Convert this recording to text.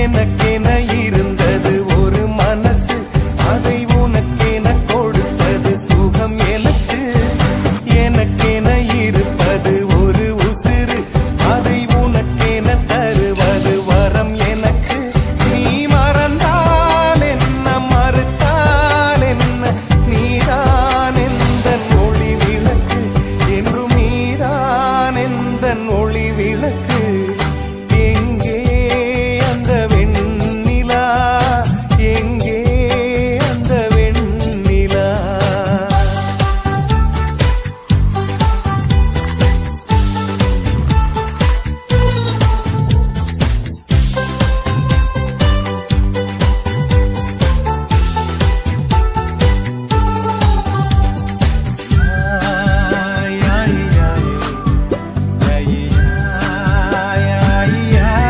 எனக்கென இரு